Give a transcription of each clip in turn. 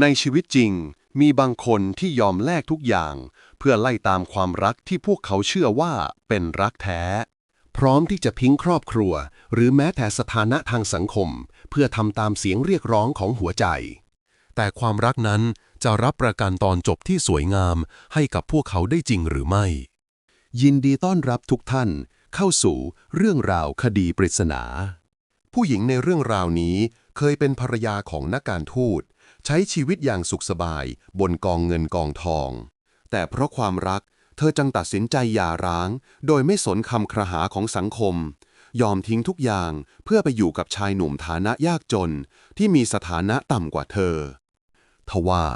ในชีวิตจริง มีบางคนที่ยอมแลกทุกอย่าง เพื่อไล่ตามความรักที่พวกเขาเชื่อว่าเป็นรักแท้ พร้อมที่จะทิ้งครอบครัว หรือแม้แต่สถานะทางสังคม เพื่อทำตามเสียงเรียกร้องของหัวใจ แต่ความรักนั้นจะรับประกันตอนจบที่สวยงาม ให้กับพวกเขาได้จริงหรือไม่ ยินดีต้อนรับทุกท่าน เข้าสู่เรื่องราวคดีปริศนา ผู้หญิงในเรื่องราวนี้เคยเป็นภรรยาของนักการทูต ใช้ชีวิตอย่างสุขสบายบนกองเงินกองทอง แต่เพราะความรักเธอจึงตัดสินใจหย่าร้าง โดยไม่สนคำครหาของสังคม ยอมทิ้งทุกอย่างเพื่อไปอยู่กับชายหนุ่มฐานะยากจน ที่มีสถานะต่ำกว่าเธอ ทว่า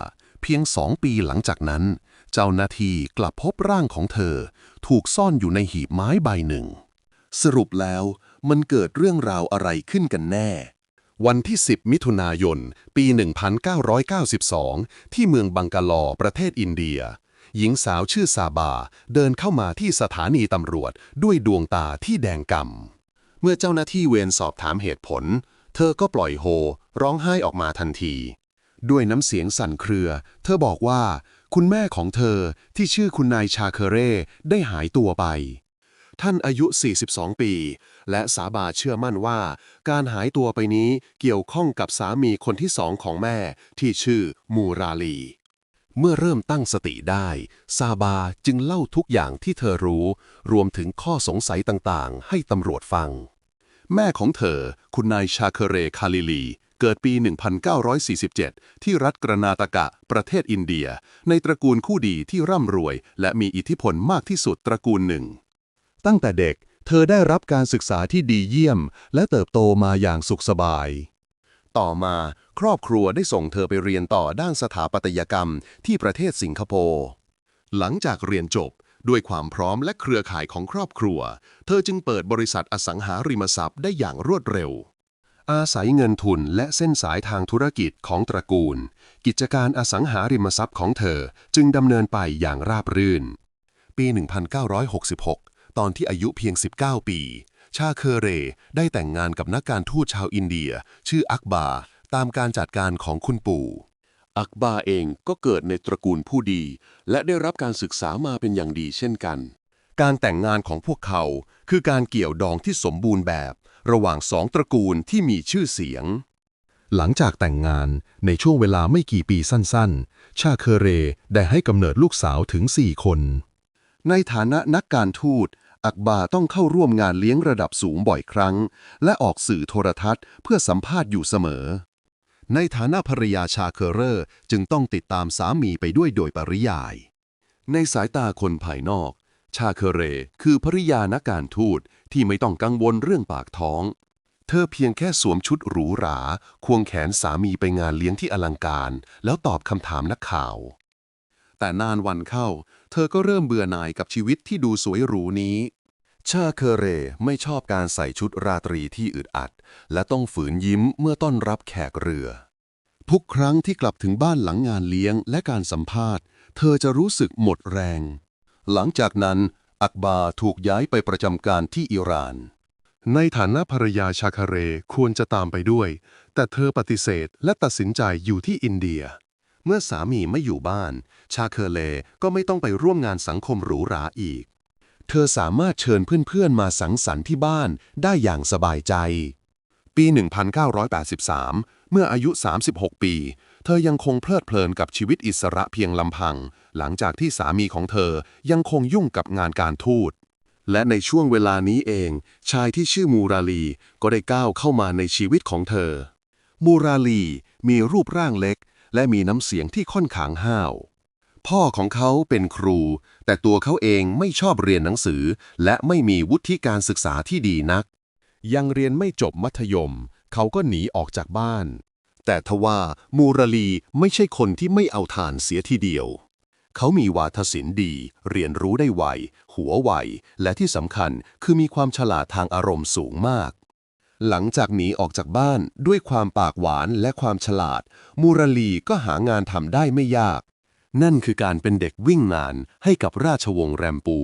เพียงสองปีหลังจากนั้น เจ้าหน้าที่กลับพบร่างของเธอ ถูกซ่อนอยู่ในหีบไม้ใบหนึ่ง สรุปแล้วมันเกิดเรื่องราวอะไรขึ้นกันแน่ วันที่ 10 มิถุนายน ปี 1992 ที่เมืองบังกาลอประเทศอินเดีย หญิงสาวชื่อซาบา เดินเข้ามาที่สถานีตำรวจด้วยดวงตาที่แดงกำเมื่อเจ้าหน้าที่เวรสอบถามเหตุผล เธอก็ปล่อยโฮ ร้องไห้ออกมาทันที ด้วยน้ำเสียงสั่นเครือ เธอบอกว่า คุณแม่ของเธอที่ชื่อคุณนายชาเคเร่ได้หายตัวไป ท่านอายุ 42 ปี และสาบาเชื่อมั่นว่า การหายตัวไปนี้เกี่ยวข้องกับสามีคนที่สองของแม่ที่ชื่อมูราลี เมื่อเริ่มตั้งสติได้ ซาบาจึงเล่าทุกอย่างที่เธอรู้ รวมถึงข้อสงสัยต่างๆ ให้ตำรวจฟัง แม่ของเธอ คุณนายชาเคเรคาลิลีเกิดปี 1947 ที่รัฐกรนาตกะ ประเทศอินเดีย ในตระกูลคู่ดีที่ร่ำรวย และมีอิทธิพลมากที่สุดตระกูลหนึ่ง ตั้งแต่เด็ก เธอได้รับการศึกษาที่ดีเยี่ยม และเติบโตมาอย่างสุขสบาย ต่อมาครอบครัวได้ส่งเธอไปเรียนต่อด้านสถาปัตยกรรมที่ประเทศสิงคโปร์ หลังจากเรียนจบด้วยความพร้อมและเครือข่ายของครอบครัว เธอจึงเปิดบริษัทอสังหาริมทรัพย์ได้อย่างรวดเร็ว อาศัยเงินทุนและเส้นสายทางธุรกิจของตระกูล กิจการอสังหาริมทรัพย์ของเธอจึงดำเนินไปอย่างราบรื่น ปี 1966 ตอนที่อายุเพียง 19 ปี ชาเคเร ได้แต่งงานกับนักการทูตชาวอินเดีย ชื่ออักบาตามการจัดการของคุณปู่อักบาเองก็เกิดในตระกูลผู้ดี และได้รับการศึกษามาเป็นอย่างดีเช่นกัน การแต่งงานของพวกเขาคือการเกี่ยวดองที่สมบูรณ์แบบ ระหว่างสองตระกูลที่มีชื่อเสียง หลังจากแต่งงานในช่วงเวลาไม่กี่ปีสั้นๆ ชาเคเรได้ให้กำเนิดลูกสาวถึง4คน ในฐานะนักการทูต อักบาต้องเข้าร่วมงานเลี้ยงระดับสูงบ่อยครั้ง และออกสื่อโทรทัศน์เพื่อสัมภาษณ์อยู่เสมอ ในฐานะภรรยาชาเคอเรอร์จึงต้องติดตามสามีไปด้วยโดยปริยาย ในสายตาคนภายนอก ชาเคอเรคือภริยานักการทูตที่ไม่ต้องกังวลเรื่องปากท้อง เธอเพียงแค่สวมชุดหรูหรา ควงแขนสามีไปงานเลี้ยงที่อลังการ แล้วตอบคำถามนักข่าว แต่นานวันเข้า เธอก็เริ่มเบื่อหน่ายกับชีวิตที่ดูสวยหรูนี้ ชาเคเรไม่ชอบการใส่ชุดราตรีที่อึดอัด และต้องฝืนยิ้มเมื่อต้อนรับแขกเรือ ทุกครั้งที่กลับถึงบ้านหลังงานเลี้ยงและการสัมภาษณ์ เธอจะรู้สึกหมดแรง หลังจากนั้น อักบาถูกย้ายไปประจำการที่อิหร่าน ในฐานะภรรยาชาคาเรควรจะตามไปด้วย แต่เธอปฏิเสธและตัดสินใจอยู่ที่อินเดีย เมื่อสามีไม่อยู่บ้าน ชาเคอเลก็ไม่ต้องไปร่วมงานสังคมหรูหราอีก เธอสามารถเชิญเพื่อนๆมาสังสรรค์ที่บ้านได้อย่างสบายใจ ปี 1983 เมื่ออายุ 36 ปี เธอยังคงเพลิดเพลินกับชีวิตอิสระเพียงลำพัง หลังจากที่สามีของเธอยังคงยุ่งกับงานการทูตและในช่วงเวลานี้เอง ชายที่ชื่อมูราลีก็ได้ก้าวเข้ามาในชีวิตของเธอ มูราลีมีรูปร่างเล็ก และมีน้ำเสียงที่ค่อนข้างห้าว พ่อของเขาเป็นครู แต่ตัวเขาเองไม่ชอบเรียนหนังสือ และไม่มีวุฒิการศึกษาที่ดีนัก ยังเรียนไม่จบมัธยม เขาก็หนีออกจากบ้าน แต่ทว่ามูรลีไม่ใช่คนที่ไม่เอาทานเสียทีเดียว เขามีวาทศิลป์ดี เรียนรู้ได้ไว หัวไว และที่สำคัญคือมีความฉลาดทางอารมณ์สูงมาก หลังจากหนีออกจากบ้านด้วยความปากหวานและความฉลาด มูรลีก็หางานทำได้ไม่ยาก นั่นคือการเป็นเด็กวิ่งงานให้กับราชวงศ์แรมปู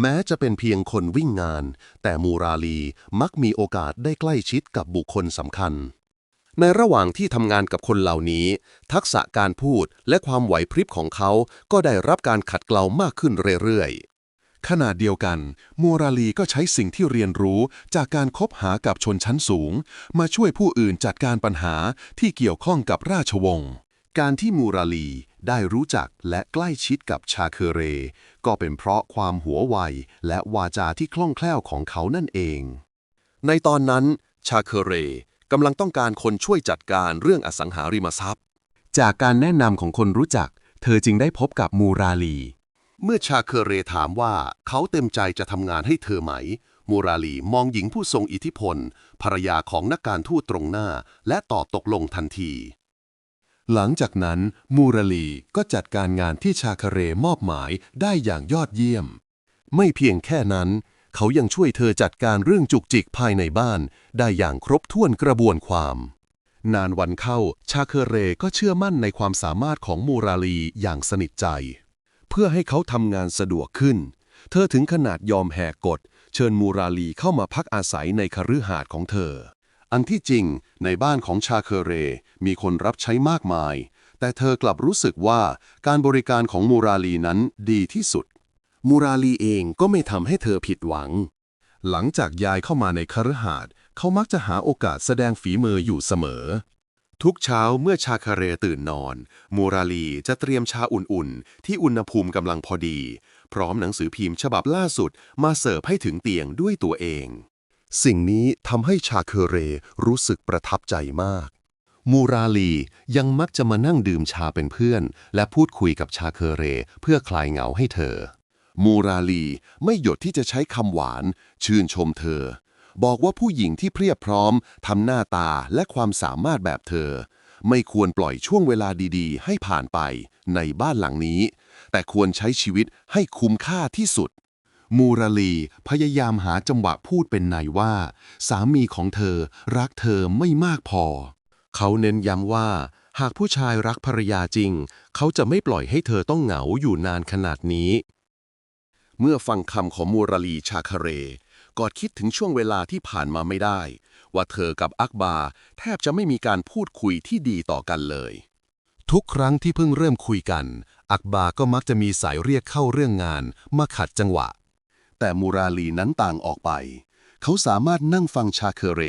แม้จะเป็นเพียงคนวิ่งงาน แต่มูราลีมักมีโอกาสได้ใกล้ชิดกับบุคคลสำคัญ ในระหว่างที่ทำงานกับคนเหล่านี้ ทักษะการพูดและความไหวพริบของเขาก็ได้รับการขัดเกลามากขึ้นเรื่อยๆ ขณะเดียวกันมูราลีก็ใช้สิ่งที่เรียนรู้จากการคบหากับชนชั้นสูง มาช่วยผู้อื่นจัดการปัญหาที่เกี่ยวข้องกับราชวงศ์การที่มูราลีได้รู้จักและใกล้ชิดกับชาเคเร ก็เป็นเพราะความหัวไวและวาจาที่คล่องแคล่วของเขานั่นเอง ในตอนนั้น ชาเคเรกำลังต้องการคนช่วยจัดการเรื่องอสังหาริมทรัพย์ จากการแนะนำของคนรู้จัก เธอจึงได้พบกับมูราลี เมื่อชาเคเรถามว่าเขาเต็มใจจะทำงานให้เธอไหม มูราลีมองหญิงผู้ทรงอิทธิพล ภรรยาของนักการทูตตรงหน้า และตอบตกลงทันที หลังจากนั้น มูราลีก็จัดการงานที่ชาเคเรมอบหมายได้อย่างยอดเยี่ยม ไม่เพียงแค่นั้น เขายังช่วยเธอจัดการเรื่องจุกจิกภายในบ้าน ได้อย่างครบถ้วนกระบวนความ นานวันเข้าชาเคเรก็เชื่อมั่นในความสามารถของมูราลีอย่างสนิทใจ เพื่อให้เขาทำงานสะดวกขึ้น เธอถึงขนาดยอมแหกกฎ เชิญมูราลีเข้ามาพักอาศัยในคฤหาสน์ของเธอ อันที่จริงในบ้านของชาเคเร มีคนรับใช้มากมาย แต่เธอกลับรู้สึกว่าการบริการของมูราลีนั้นดีที่สุด มูราลีเองก็ไม่ทำให้เธอผิดหวัง หลังจากย้ายเข้ามาในคฤหาสน์เขามักจะหาโอกาสแสดงฝีมืออยู่เสมอ ทุกเช้าเมื่อชาคาเรตื่นนอน มูราลีจะเตรียมชาอุ่นๆ ที่อุณหภูมิกำลังพอดี พร้อมหนังสือพิมพ์ฉบับล่าสุดมาเสิร์ฟให้ถึงเตียงด้วยตัวเอง สิ่งนี้ทำให้ชาเคเรรู้สึกประทับใจมาก มูราลียังมักจะมานั่งดื่มชาเป็นเพื่อน และพูดคุยกับชาเคเรเพื่อคลายเหงาให้เธอ มูราลีไม่หยุดที่จะใช้คำหวาน ชื่นชมเธอ บอกว่าผู้หญิงที่เพียบพร้อมทำหน้าตาและความสามารถแบบเธอ ไม่ควรปล่อยช่วงเวลาดีๆ ให้ผ่านไปในบ้านหลังนี้ แต่ควรใช้ชีวิตให้คุ้มค่าที่สุด มูราลีพยายามหาจังหวะพูดเป็นในว่า สามีของเธอรักเธอไม่มากพอ เขาเน้นย้ำว่า หากผู้ชายรักภรรยาจริง เขาจะไม่ปล่อยให้เธอต้องเหงาอยู่นานขนาดนี้เมื่อฟังคำของมูรลีชาคาเร กอดคิดถึงช่วงเวลาที่ผ่านมาไม่ได้ ว่าเธอกับอักบาแทบจะไม่มีการพูดคุยที่ดีต่อกันเลย ทุกครั้งที่เพิ่งเริ่มคุยกัน อักบาก็มักจะมีสายเรียกเข้าเรื่องงานมาขัดจังหวะ แต่มูราลีนั้นต่างออกไป เขาสามารถนั่งฟังชาเคเร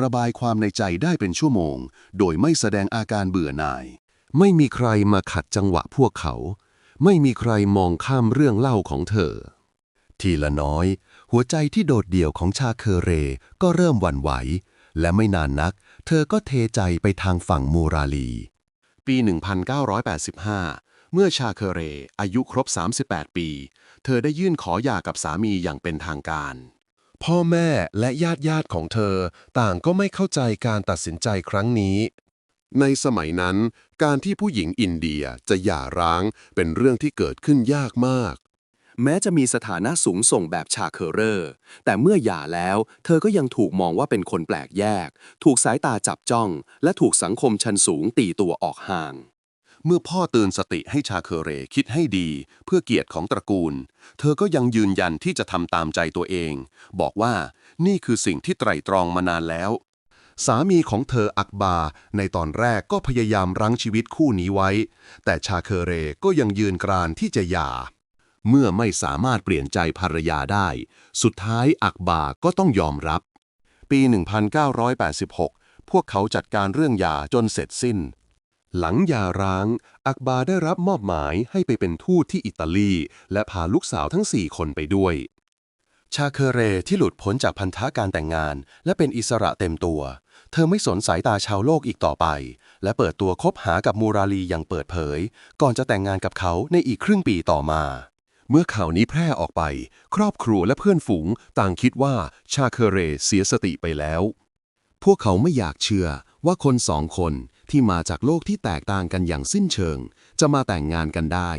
ระบายความในใจได้เป็นชั่วโมง โดยไม่แสดงอาการเบื่อหน่าย ไม่มีใครมาขัดจังหวะพวกเขา ไม่มีใครมองข้ามเรื่องเล่าของเธอ ทีละน้อย หัวใจที่โดดเดี่ยวของชาเคเรก็เริ่มหวั่นไหว และไม่นานนัก เธอก็เทใจไปทางฝั่งมูราลี ปี 1985 เมื่อชาเคเรอายุครบ 38 ปี เธอได้ยื่นขอหย่ากับสามีอย่างเป็นทางการ พ่อแม่และญาติญาติของเธอต่างก็ไม่เข้าใจการตัดสินใจครั้งนี้ในสมัยนั้น การที่ผู้หญิงอินเดียจะหย่าร้างเป็นเรื่องที่เกิดขึ้นยากมาก แม้จะมีสถานะสูงส่งแบบชาเคอเรอร์ แต่เมื่อหย่าแล้ว เธอก็ยังถูกมองว่าเป็นคนแปลกแยก ถูกสายตาจับจ้อง และถูกสังคมชั้นสูงตีตัวออกห่าง เมื่อพ่อเตือนสติให้ชาเคเรคิดให้ดี เพื่อเกียรติของตระกูล เธอก็ยังยืนยันที่จะทำตามใจตัวเอง บอกว่านี่คือสิ่งที่ไตร่ตรองมานานแล้ว สามีของเธออักบา ในตอนแรกก็พยายามรั้งชีวิตคู่นี้ไว้ แต่ชาเคเรก็ยังยืนกรานที่จะหย่า เมื่อไม่สามารถเปลี่ยนใจภรรยาได้ สุดท้ายอักบาก็ต้องยอมรับ ปี 1986 พวกเขาจัดการเรื่องยาจนเสร็จสิ้น หลังยาร้าง อักบาได้รับมอบหมายให้ไปเป็นทูตที่อิตาลี และพาลูกสาวทั้งสี่คนไปด้วย ชาเคเรที่หลุดพ้นจากพันธะการแต่งงาน และเป็นอิสระเต็มตัว เธอไม่สนสายตาชาวโลกอีกต่อไป และเปิดตัวคบหากับมูราลีอย่างเปิดเผย ก่อนจะแต่งงานกับเขาในอีกครึ่งปีต่อมา เมื่อข่าวนี้แพร่ออกไป ครอบครัวและเพื่อนฝูงต่างคิดว่าชาเคเรเสียสติไปแล้ว พวกเขาไม่อยากเชื่อว่าคนสองคนที่มาจากโลกที่แตกต่างกันอย่างสิ้นเชิง จะมาแต่งงานกันได้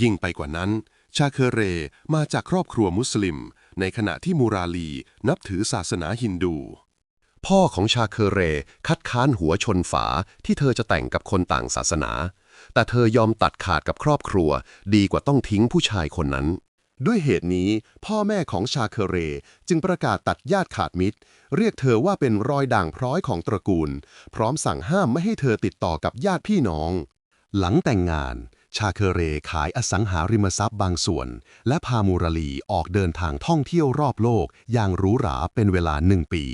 ยิ่งไปกว่านั้น ชาเคเรมาจากครอบครัวมุสลิม ในขณะที่มูราลีนับถือศาสนาฮินดู พ่อของชาเคเรคัดค้านหัวชนฝาที่เธอจะแต่งกับคนต่างศาสนา แต่เธอยอมตัดขาดกับครอบครัว ดีกว่าต้องทิ้งผู้ชายคนนั้น ด้วยเหตุนี้ พ่อแม่ของชาเคเร จึงประกาศตัดญาติขาดมิตร เรียกเธอว่าเป็นรอยด่างพร้อยของตระกูล พร้อมสั่งห้ามไม่ให้เธอติดต่อกับญาติพี่น้อง หลังแต่งงาน ชาเคเรขายอสังหาริมทรัพย์บางส่วน และพามูรลีออกเดินทางท่องเที่ยวรอบโลกอย่างหรูหราเป็นเวลาหนึ่งปี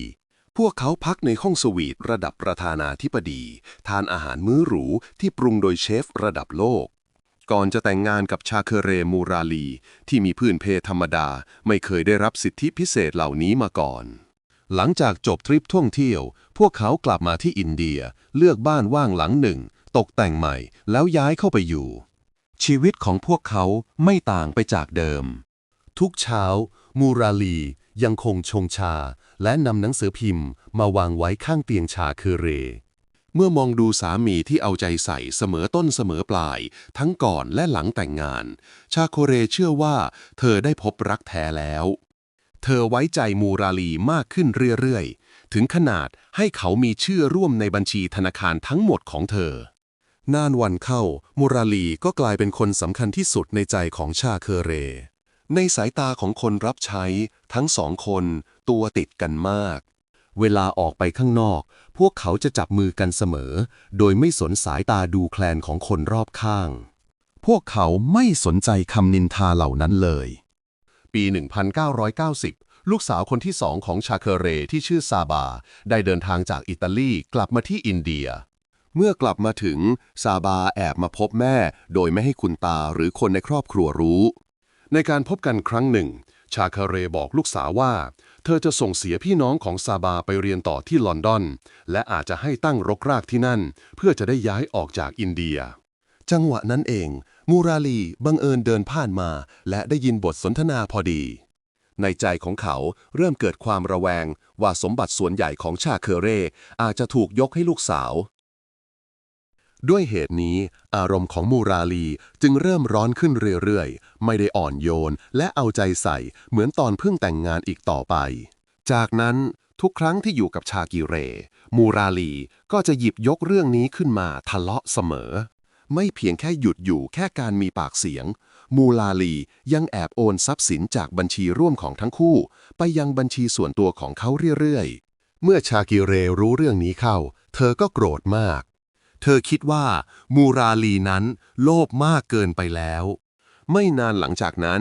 พวกเขาพักในห้องสวีทระดับประธานาธิบดี ทานอาหารมื้อหรูที่ปรุงโดยเชฟระดับโลก ก่อนจะแต่งงานกับชาเคเรมูราลี ที่มีพื้นเพธรรมดา ไม่เคยได้รับสิทธิพิเศษเหล่านี้มาก่อน หลังจากจบทริปท่องเที่ยว พวกเขากลับมาที่อินเดีย เลือกบ้านว่างหลังหนึ่ง ตกแต่งใหม่ แล้วย้ายเข้าไปอยู่ ชีวิตของพวกเขาไม่ต่างไปจากเดิม ทุกเช้า มูราลียังคงชงชา และนำหนังสือพิมพ์ มาวางไว้ข้างเตียงชาคือเร เมื่อมองดูสามีที่เอาใจใส่เสมอต้นเสมอปลาย ทั้งก่อนและหลังแต่งงาน ชาโคเรเชื่อว่า เธอได้พบรักแท้แล้ว เธอไว้ใจมูราลีมากขึ้นเรื่อยๆ ถึงขนาดให้เขามีชื่อร่วมในบัญชีธนาคารทั้งหมดของเธอนานวันเข้า มูราลีก็กลายเป็นคนสำคัญที่สุดในใจของชาเคเร ในสายตาของคนรับใช้ ทั้งสองคน ตัวติดกันมาก เวลาออกไปข้างนอก พวกเขาจะจับมือกันเสมอ โดยไม่สนสายตาดูแคลนของคนรอบข้าง พวกเขาไม่สนใจคำนินทาเหล่านั้นเลย ปี 1990 ลูกสาวคนที่สองของชาเคเรที่ชื่อซาบา ได้เดินทางจากอิตาลีกลับมาที่อินเดียเมื่อกลับมาถึง ซาบาแอบมาพบแม่ โดยไม่ให้คุณตาหรือคนในครอบครัวรู้ ในการพบกันครั้งหนึ่ง ชาคาเรบอกลูกสาวว่า เธอจะส่งเสียพี่น้องของซาบาไปเรียนต่อที่ลอนดอน และอาจจะให้ตั้งรกรากที่นั่น เพื่อจะได้ย้ายออกจากอินเดีย จังหวะนั้นเอง มูราลีบังเอิญเดินผ่านมา และได้ยินบทสนทนาพอดี ในใจของเขาเริ่มเกิดความระแวงว่าสมบัติส่วนใหญ่ของชาเคเรอาจจะถูกยกให้ลูกสาว ด้วยเหตุนี้ อารมณ์ของมูราลีจึงเริ่มร้อนขึ้นเรื่อยๆ ไม่ได้อ่อนโยนและเอาใจใส่เหมือนตอนเพิ่งแต่งงานอีกต่อไป จากนั้นทุกครั้งที่อยู่กับชากิเร มูราลีก็จะหยิบยกเรื่องนี้ขึ้นมาทะเลาะเสมอ ไม่เพียงแค่หยุดอยู่แค่การมีปากเสียง มูลาลียังแอบโอนทรัพย์สินจากบัญชีร่วมของทั้งคู่ ไปยังบัญชีส่วนตัวของเขาเรื่อยๆ เมื่อชากิเรรู้เรื่องนี้เข้า เธอก็โกรธมาก เธอคิดว่ามูราลีนั้นโลภมากเกินไปแล้ว ไม่นานหลังจากนั้น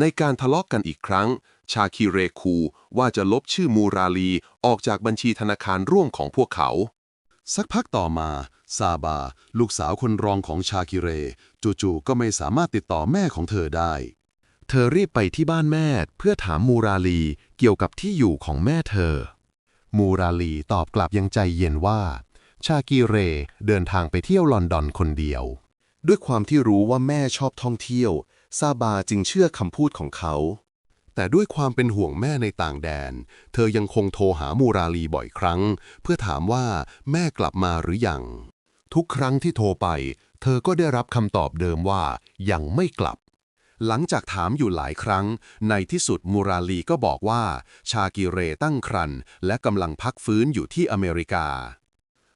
ในการทะเลาะกกันอีกครั้ง ชาคิเรคูว่าจะลบชื่อมูราลีออกจากบัญชีธนาคารร่วมของพวกเขา สักพักต่อมาซาบา ลูกสาวคนรองของชาคิเร จู่ๆก็ไม่สามารถติดต่อแม่ของเธอได้ เธอรีบไปที่บ้านแม่เพื่อถามมูราลีเกี่ยวกับที่อยู่ของแม่เธอ มูราลีตอบกลับยังใจเย็นว่า ชากีเรเดินทางไปเที่ยวลอนดอนคนเดียว ด้วยความที่รู้ว่าแม่ชอบท่องเที่ยว ซาบาจึงเชื่อคำพูดของเขา แต่ด้วยความเป็นห่วงแม่ในต่างแดน เธอยังคงโทรหามูราลีบ่อยครั้ง เพื่อถามว่าแม่กลับมาหรือยัง ทุกครั้งที่โทรไป เธอก็ได้รับคำตอบเดิมว่ายังไม่กลับหลังจากถามอยู่หลายครั้ง ในที่สุดมูราลีก็บอกว่า ชากิเรตั้งครรภ์และกำลังพักฟื้นอยู่ที่อเมริกา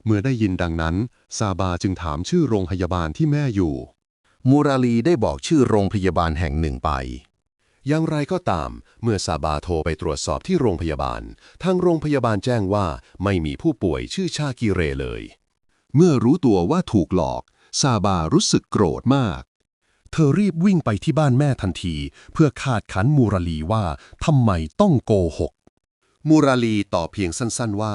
เมื่อได้ยินดังนั้น ซาบาจึงถามชื่อโรงพยาบาลที่แม่อยู่ มูราลีได้บอกชื่อโรงพยาบาลแห่งหนึ่งไป อย่างไรก็ตาม เมื่อซาบาโทรไปตรวจสอบที่โรงพยาบาล ทางโรงพยาบาลแจ้งว่าไม่มีผู้ป่วยชื่อชากิเรเลย เมื่อรู้ตัวว่าถูกหลอก ซาบารู้สึกโกรธมาก เธอรีบวิ่งไปที่บ้านแม่ทันที เพื่อคาดคันมูราลีว่าทำไมต้องโกหก มูราลีตอบเพียงสั้นๆว่า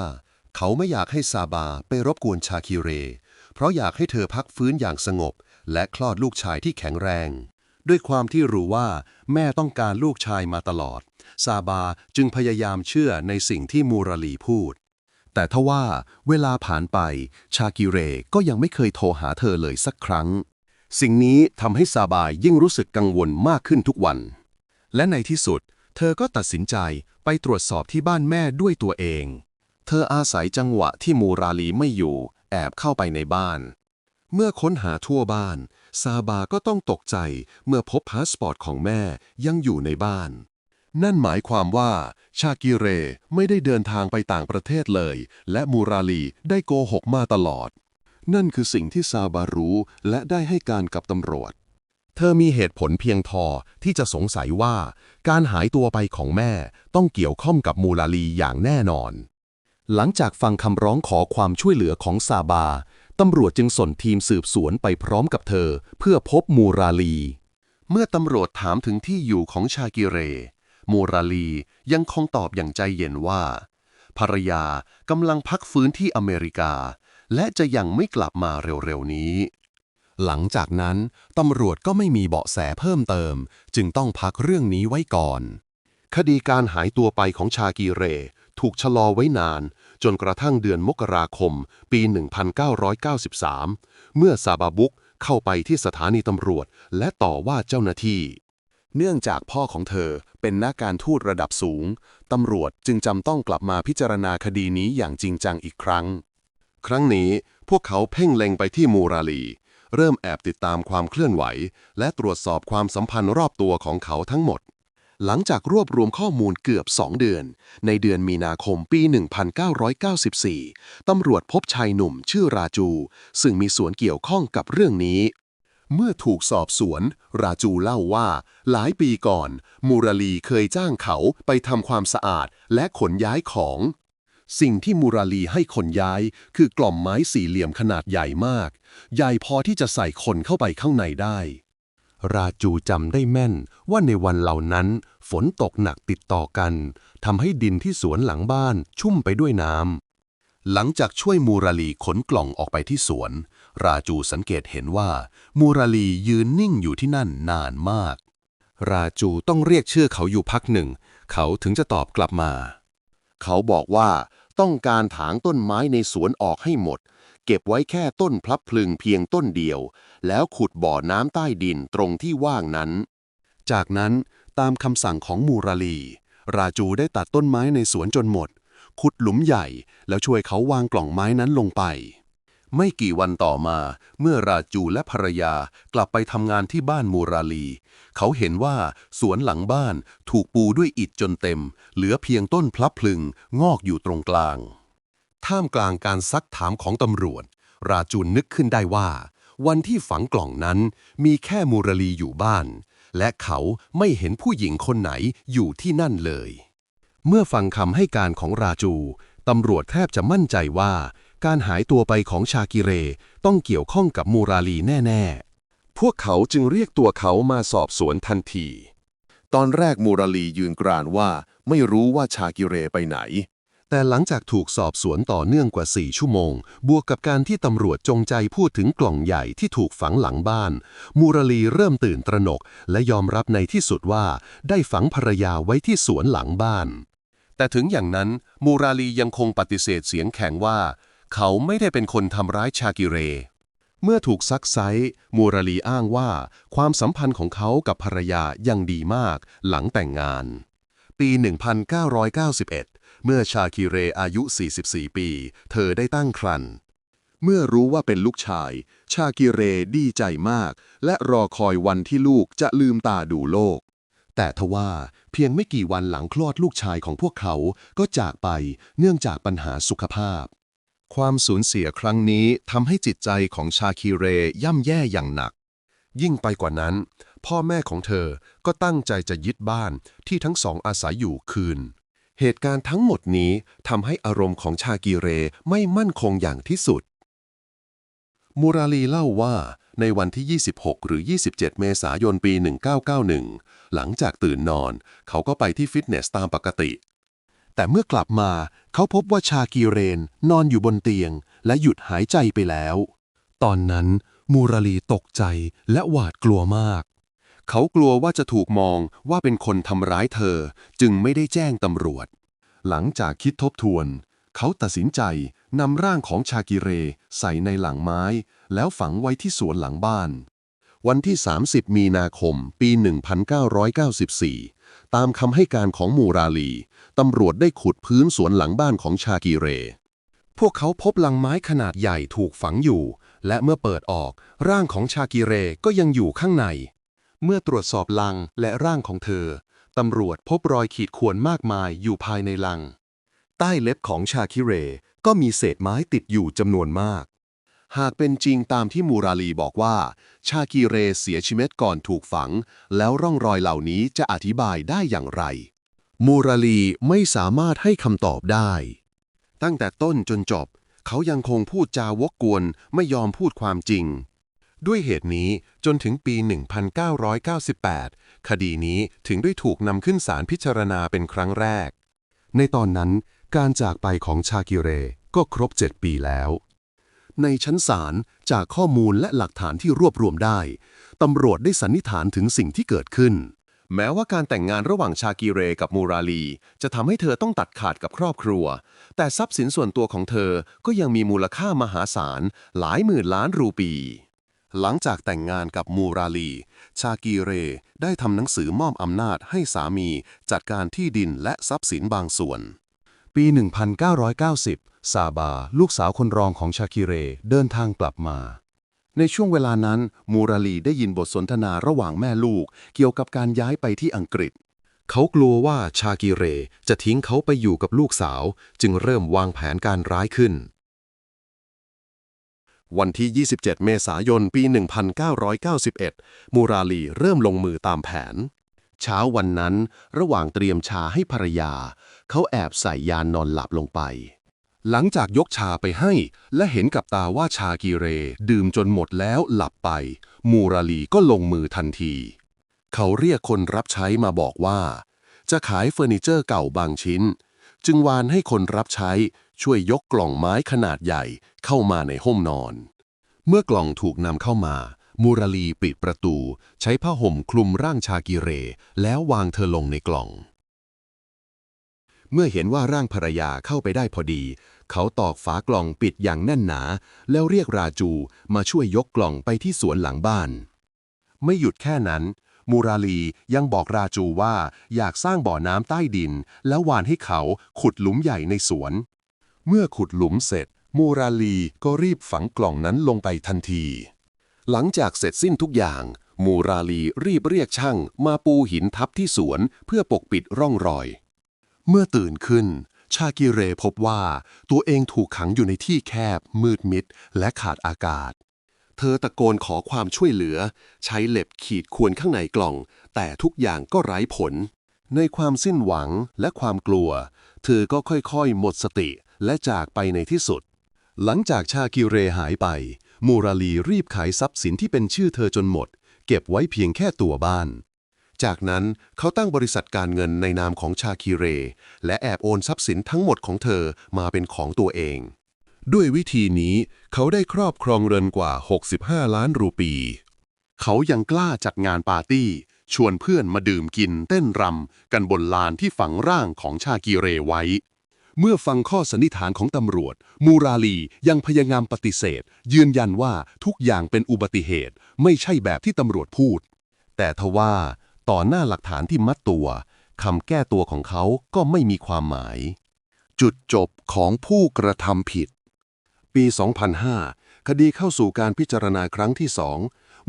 เขาไม่อยากให้ซาบาไปรบกวนชาคิเร เพราะอยากให้เธอพักฟื้นอย่างสงบ และคลอดลูกชายที่แข็งแรง ด้วยความที่รู้ว่าแม่ต้องการลูกชายมาตลอด ซาบาจึงพยายามเชื่อในสิ่งที่มูราลีพูด แต่ทว่าเวลาผ่านไป ชากิเรก็ยังไม่เคยโทรหาเธอเลยสักครั้ง สิ่งนี้ทำให้ซาบายยิ่งรู้สึกกังวลมากขึ้นทุกวัน และในที่สุด เธอก็ตัดสินใจไปตรวจสอบที่บ้านแม่ด้วยตัวเอง เธออาศัยจังหวะที่มูราลีไม่อยู่ แอบเข้าไปในบ้าน เมื่อค้นหาทั่วบ้าน ซาบาก็ต้องตกใจเมื่อพบพาสปอร์ตของแม่ยังอยู่ในบ้าน นั่นหมายความว่า ชากิเรไม่ได้เดินทางไปต่างประเทศเลย และมูราลีได้โกหกมาตลอด นั่นคือสิ่งที่ซาบารู้และได้ให้การกับตำรวจเธอมีเหตุผลเพียงพอที่จะสงสัยว่า การหายตัวไปของแม่ต้องเกี่ยวข้องกับมูลาลีอย่างแน่นอน หลังจากฟังคำร้องขอความช่วยเหลือของซาบา ตำรวจจึงส่งทีมสืบสวนไปพร้อมกับเธอ เพื่อพบมูราลี เมื่อตำรวจถามถึงที่อยู่ของชากิเร มูราลียังคงตอบอย่างใจเย็นว่า ภรรยากำลังพักฟื้นที่อเมริกา และจะยังไม่กลับมาเร็วๆนี้ หลังจากนั้นตำรวจก็ไม่มีเบาะแสเพิ่มเติม จึงต้องพักเรื่องนี้ไว้ก่อน คดีการหายตัวไปของชากีเร ถูกชะลอไว้นาน จนกระทั่งเดือนมกราคม ปี 1993 เมื่อซาบาบุกเข้าไปที่สถานีตำรวจ และต่อว่าเจ้าหน้าที่ เนื่องจากพ่อของเธอเป็นนักการทูตระดับสูง ตำรวจจึงจำต้องกลับมาพิจารณาคดีนี้อย่างจริงจังอีกครั้ง ครั้งนี้พวกเขาเพ่งเล็งไปที่มูราลี เริ่มแอบติดตามความเคลื่อนไหว และตรวจสอบความสัมพันธ์รอบตัวของเขาทั้งหมด หลังจากรวบรวมข้อมูลเกือบ 2 เดือน ในเดือนมีนาคมปี 1994 ตำรวจพบชายหนุ่มชื่อราจู ซึ่งมีส่วนเกี่ยวข้องกับเรื่องนี้ เมื่อถูกสอบสวน ราจูเล่าว่า หลายปีก่อน มูราลีเคยจ้างเขาไปทำความสะอาดและขนย้ายของ สิ่งที่มูราลีให้ขนย้าย คือกล่อมไม้สี่เหลี่ยมขนาดใหญ่มาก ใหญ่พอที่จะใส่คนเข้าไปข้างในได้ ราจูจำได้แม่นว่าในวันเหล่านั้น ฝนตกหนักติดต่อกันทำให้ดินที่สวนหลังบ้านชุ่มไปด้วยน้ำหลังจากช่วยมูราลีขนกล่องออกไปที่สวน ราจูสังเกตเห็นว่า มูราลียืนนิ่งอยู่ที่นั่นนานมาก ราจูต้องเรียกชื่อเขาอยู่พักหนึ่ง เขาถึงจะตอบกลับมา เขาบอกว่าต้องการถางต้นไม้ในสวนออกให้หมด เก็บไว้แค่ต้นพลับพลึงเพียงต้นเดียว แล้วขุดบ่อน้ำใต้ดินตรงที่ว่างนั้น จากนั้นตามคำสั่งของมูราลี ราจูได้ตัดต้นไม้ในสวนจนหมด ขุดหลุมใหญ่แล้วช่วยเขาวางกล่องไม้นั้นลงไป ไม่กี่วันต่อมา เมื่อราจูและภรรยากลับไปทำงานที่บ้านมูราลี เขาเห็นว่าสวนหลังบ้านถูกปูด้วยอิฐจนเต็ม เหลือเพียงต้นพลับพลึงงอกอยู่ตรงกลาง ท่ามกลางการซักถามของตำรวจ ราจูนนึกขึ้นได้ว่า วันที่ฝังกล่องนั้นมีแค่มูรลีอยู่บ้าน และเขาไม่เห็นผู้หญิงคนไหนอยู่ที่นั่นเลย เมื่อฟังคำให้การของราจูตำรวจแทบจะมั่นใจว่า การหายตัวไปของชากิเรต้องเกี่ยวข้องกับมูราลีแน่ ๆ พวกเขาจึงเรียกตัวเขามาสอบสวนทันที ตอนแรกมูราลียืนกรานว่าไม่รู้ว่าชากิเรไปไหน แต่หลังจากถูกสอบสวนต่อเนื่องกว่า 4 ชั่วโมง บวกกับการที่ตำรวจจงใจพูดถึงกล่องใหญ่ที่ถูกฝังหลังบ้าน มูรลีเริ่มตื่นตระหนก และยอมรับในที่สุดว่า ได้ฝังภรรยาไว้ที่สวนหลังบ้าน แต่ถึงอย่างนั้น มูราลียังคงปฏิเสธเสียงแข็งว่า เขาไม่ได้เป็นคนทำร้ายชากิเร เมื่อถูกซักไซมูราลีอ้างว่า ความสัมพันธ์ของเขากับภรรยายังดีมาก หลังแต่งงาน ปี 1991 เมื่อชาคิเรอายุ 44 ปี เธอได้ตั้งครรภ์เมื่อรู้ว่าเป็นลูกชาย ชากิเรดีใจมาก และรอคอยวันที่ลูกจะลืมตาดูโลก แต่ทว่าเพียงไม่กี่วันหลังคลอดลูกชายของพวกเขาก็จากไปเนื่องจากปัญหาสุขภาพ ความสูญเสียครั้งนี้ทำให้จิตใจของชาคิเรย่ำแย่อย่างหนัก ยิ่งไปกว่านั้น พ่อแม่ของเธอก็ตั้งใจจะยึดบ้านที่ทั้งสองอาศัยอยู่คืน เหตุการณ์ทั้งหมดนี้ทำให้อารมณ์ของชากีเรไม่มั่นคงอย่างที่สุด มูราลีเล่าว่า ในวันที่ 26 หรือ 27 เมษายนปี 1991 หลังจากตื่นนอน เขาก็ไปที่ฟิตเนสตามปกติ แต่เมื่อกลับมาเขาพบว่าชากีเรนนอนอยู่บนเตียง และหยุดหายใจไปแล้ว ตอนนั้นมูราลีตกใจและหวาดกลัวมาก เขากลัวว่าจะถูกมองว่าเป็นคนทำร้ายเธอ จึงไม่ได้แจ้งตำรวจ หลังจากคิดทบทวน เขาตัดสินใจนำร่างของชากิเรใส่ในหลังไม้ แล้วฝังไว้ที่สวนหลังบ้าน วันที่ 30 มีนาคม ปี 1994 ตามคำให้การของมูราลี ตำรวจได้ขุดพื้นสวนหลังบ้านของชากิเร พวกเขาพบลังไม้ขนาดใหญ่ถูกฝังอยู่ และเมื่อเปิดออกร่างของชากิเรก็ยังอยู่ข้างใน เมื่อตรวจสอบลังและร่างของเธอ ตำรวจพบรอยขีดข่วนมากมายอยู่ภายในลัง ใต้เล็บของชาคิเรก็มีเศษไม้ติดอยู่จำนวนมาก หากเป็นจริงตามที่มูราลีบอกว่า ชากีเรเสียชีวิตก่อนถูกฝัง แล้วร่องรอยเหล่านี้จะอธิบายได้อย่างไร มูราลีไม่สามารถให้คำตอบได้ ตั้งแต่ต้นจนจบ เขายังคงพูดจาวกกวนไม่ยอมพูดความจริง ด้วยเหตุนี้จนถึงปี 1998 คดีนี้ถึงได้ถูกนำขึ้นศาลพิจารณาเป็นครั้งแรก ในตอนนั้นการจากไปของชากิเรก็ครบ 7 ปีแล้ว ในชั้นศาลจากข้อมูลและหลักฐานที่รวบรวมได้ตำรวจได้สันนิษฐานถึงสิ่งที่เกิดขึ้น แม้ว่าการแต่งงานระหว่างชากิเรกับมูราลี จะทำให้เธอต้องตัดขาดกับครอบครัว แต่ทรัพย์สินส่วนตัวของเธอก็ยังมีมูลค่ามหาศาลหลายหมื่นล้านรูปี หลังจากแต่งงานกับมูราลี ชากีเรได้ทำหนังสือมอบอำนาจให้สามีจัดการที่ดินและทรัพย์สินบางส่วน ปี 1990 ซาบา ลูกสาวคนรองของชาคิเรเดินทางกลับมา ในช่วงเวลานั้น มูราลีได้ยินบทสนทนาระหว่างแม่ลูก เกี่ยวกับการย้ายไปที่อังกฤษ เขากลัวว่าชากิเรจะทิ้งเขาไปอยู่กับลูกสาว จึงเริ่มวางแผนการร้ายขึ้น วันที่ 27 เมษายน ปี 1991 มูราลีเริ่มลงมือตามแผน เช้าวันนั้น ระหว่างเตรียมชาให้ภรรยา เขาแอบใส่ยานนอนหลับลงไป หลังจากยกชาไปให้ และเห็นกับตาว่าชากีเร ดื่มจนหมดแล้วหลับไป มูราลีก็ลงมือทันที เขาเรียกคนรับใช้มาบอกว่า จะขายเฟอร์นิเจอร์เก่าบางชิ้น จึงวานให้คนรับใช้ ช่วยยกกล่องไม้ขนาดใหญ่เข้ามาในห้องนอน เมื่อกล่องถูกนำเข้ามา มูราลีปิดประตู ใช้ผ้าห่มคลุมร่างชากิเร แล้ววางเธอลงในกล่อง เมื่อเห็นว่าร่างภรรยาเข้าไปได้พอดี เขาตอกฝากล่องปิดอย่างแน่นหนา แล้วเรียกราจูมาช่วยยกกล่องไปที่สวนหลังบ้าน ไม่หยุดแค่นั้นมูราลียังบอกราจูว่าอยากสร้างบ่อน้ำใต้ดิน แล้ววานให้เขาขุดหลุมใหญ่ในสวน เมื่อขุดหลุมเสร็จ มูราลีก็รีบฝังกล่องนั้นลงไปทันที หลังจากเสร็จสิ้นทุกอย่าง มูราลีรีบเรียกช่างมาปูหินทับที่สวนเพื่อปกปิดร่องรอย เมื่อตื่นขึ้น ชากิเรพบว่าตัวเองถูกขังอยู่ในที่แคบ มืดมิด และขาดอากาศ เธอตะโกนขอความช่วยเหลือ ใช้เหล็บขีดข่วนข้างในกล่อง แต่ทุกอย่างก็ไร้ผล ในความสิ้นหวังและความกลัว เธอก็ค่อยๆ หมดสติ และจากไปในที่สุด หลังจากชากิเรหายไป มูราลีรีบขายทรัพย์สินที่เป็นชื่อเธอจนหมด เก็บไว้เพียงแค่ตัวบ้าน จากนั้นเขาตั้งบริษัทการเงินในนามของชาคิเร และแอบโอนทรัพย์สินทั้งหมดของเธอมาเป็นของตัวเอง ด้วยวิธีนี้เขาได้ครอบครองเรือนกว่า 65 ล้านรูปี เขายังกล้าจัดงานปาร์ตี้ชวนเพื่อนมาดื่มกินเต้นรำกันบนลานที่ฝังร่างของชากิเรไว้ เมื่อฟังข้อสันนิษฐานของตำรวจ มูราลียังพยายามปฏิเสธ ยืนยันว่าทุกอย่างเป็นอุบัติเหตุ ไม่ใช่แบบที่ตำรวจพูด แต่ทว่าต่อหน้าหลักฐานที่มัดตัวคำแก้ตัวของเขาก็ไม่มีความหมาย จุดจบของผู้กระทำผิด ปี 2005 คดีเข้าสู่การพิจารณาครั้งที่สอง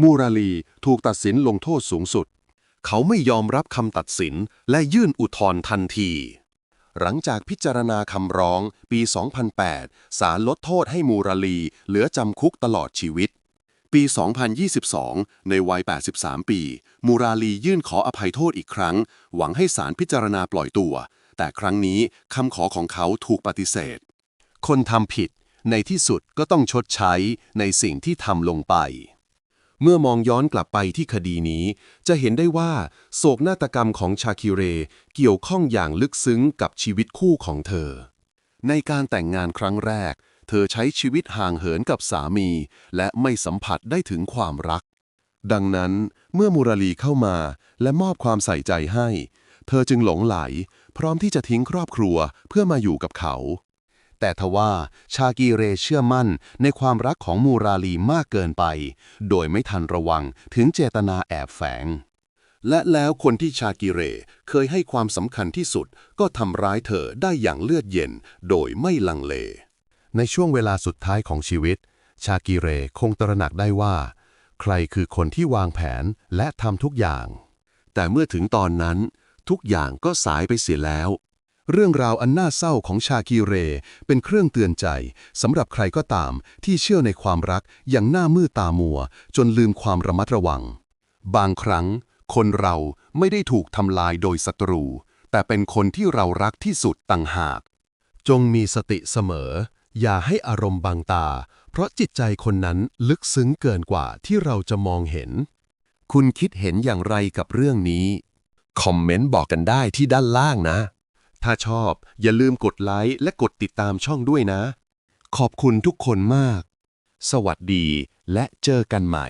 มูราลีถูกตัดสินลงโทษสูงสุด เขาไม่ยอมรับคำตัดสินและยื่นอุทธรณ์ทันที หลังจากพิจารณาคำร้อง ปี 2008 ศาลลดโทษให้มูราลี เหลือจำคุกตลอดชีวิต ปี 2022 ในวัย 83 ปี มูราลียื่นขออภัยโทษอีกครั้ง หวังให้ศาลพิจารณาปล่อยตัว แต่ครั้งนี้คำขอของเขาถูกปฏิเสธ คนทำผิด ในที่สุดก็ต้องชดใช้ในสิ่งที่ทำลงไป เมื่อมองย้อนกลับไปที่คดีนี้ จะเห็นได้ว่า โศกนาฏกรรมของชาคิเร เกี่ยวข้องอย่างลึกซึ้งกับชีวิตคู่ของเธอ ในการแต่งงานครั้งแรก เธอใช้ชีวิตห่างเหินกับสามี และไม่สัมผัสได้ถึงความรัก ดังนั้นเมื่อมูราลีเข้ามาและมอบความใส่ใจให้ เธอจึงหลงไหล พร้อมที่จะทิ้งครอบครัวเพื่อมาอยู่กับเขา แต่ทว่าชากีเรเชื่อมั่นในความรักของมูราลีมากเกินไป โดยไม่ทันระวังถึงเจตนาแอบแฝง และแล้วคนที่ชากิเรเคยให้ความสำคัญที่สุดก็ทำร้ายเธอได้อย่างเลือดเย็น โดยไม่ลังเล ในช่วงเวลาสุดท้ายของชีวิต ชากิเรคงตระหนักได้ว่า ใครคือคนที่วางแผนและทำทุกอย่าง แต่เมื่อถึงตอนนั้นทุกอย่างก็สายไปเสียแล้ว เรื่องราวอันน่าเศร้าของชาคีเร เป็นเครื่องเตือนใจสำหรับใครก็ตามที่เชื่อในความรักอย่างหน้ามืดตามัว จนลืมความระมัดระวัง บางครั้ง คนเราไม่ได้ถูกทำลายโดยศัตรู แต่เป็นคนที่เรารักที่สุดต่างหาก จงมีสติเสมอ อย่าให้อารมณ์บังตา เพราะจิตใจคนนั้นลึกซึ้งเกินกว่าที่เราจะมองเห็น คุณคิดเห็นอย่างไรกับเรื่องนี้ คอมเมนต์บอกกันได้ที่ด้านล่างนะ ถ้าชอบอย่าลืมกดไลค์และกดติดตามช่องด้วยนะ ขอบคุณทุกคนมาก สวัสดีและเจอกันใหม่